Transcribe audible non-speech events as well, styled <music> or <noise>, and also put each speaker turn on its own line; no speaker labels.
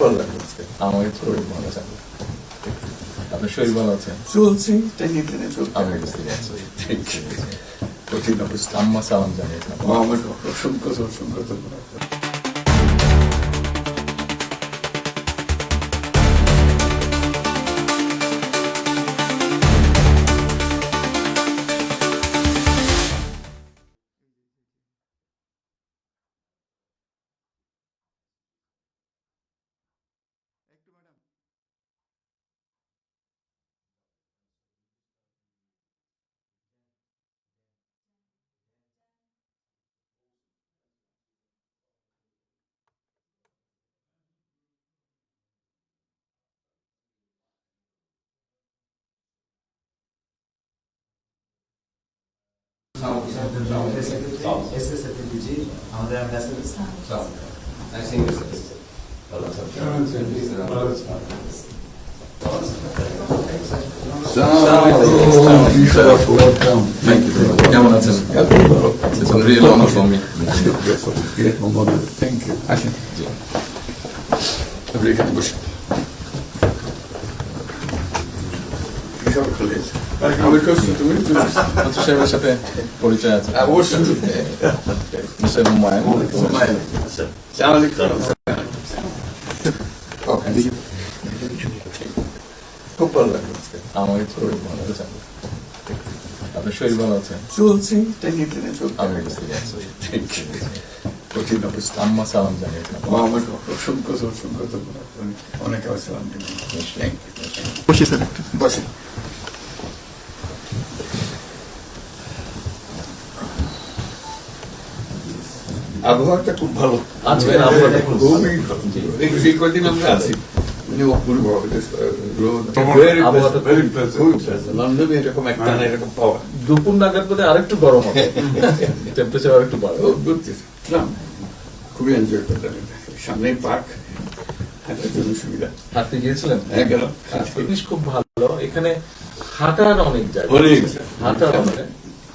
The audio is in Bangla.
ভালো আজকে
আমাকে শরীর ভালো আছে। আপনার শরীর ভালো আছে?
চলছি টেনে টেনে চলতে
আমি বুঝতে পারছি
ঠিক কঠিন অবস্থা।
আম্মা সালাম জানিয়েছেন।
অসংখ্য অসংখ্য ধন্যবাদ।
আমাদের অ্যাম্বাসেডর
কেমন আছেন It's a real honor for me.
Thank you আসেন আপনি এখানে বসুন আমি করছি তুমি?
মন্ত্রী সাহেবের সাথে পরিচয় আছে।
অবশ্যই।
মিস্টার হুমায়ুন।
খুব ভালো লাগল
আমাকে শরীর ভালো আছে আপনার শরীর ভালো আছে
চলছি টেনে টেনে চলতে
আমি বুঝতে পারছি।
কঠিন অবস্থা।
আম্মা সালাম জানিয়েছেন
আমার অসংখ্য অসংখ্য ধন্যবাদ। অনেকে থ্যাংক ইউ
বসে স্যার
বসে। আবহাওয়াটা খুব ভালো।
আজকের আবহাওয়াটা
খুবই ভালো। এই কদিন আমরা আছি? মানে পাওয়া।
দুপুর নাগাদ বোধ আরেকটু গরম হবে। <laughs> টেম্পারেচার আরেকটু বাড়বে।
খুবই এনজয় করলাম এটা। সামনেই পার্ক হাঁটার জন্য সুবিধা।
হাঁটতে গিয়েছিলেন?
হ্যাঁ
জিনিস খুব ভালো। এখানে হাঁটার অনেক জায়গা। হাঁটার অনেক।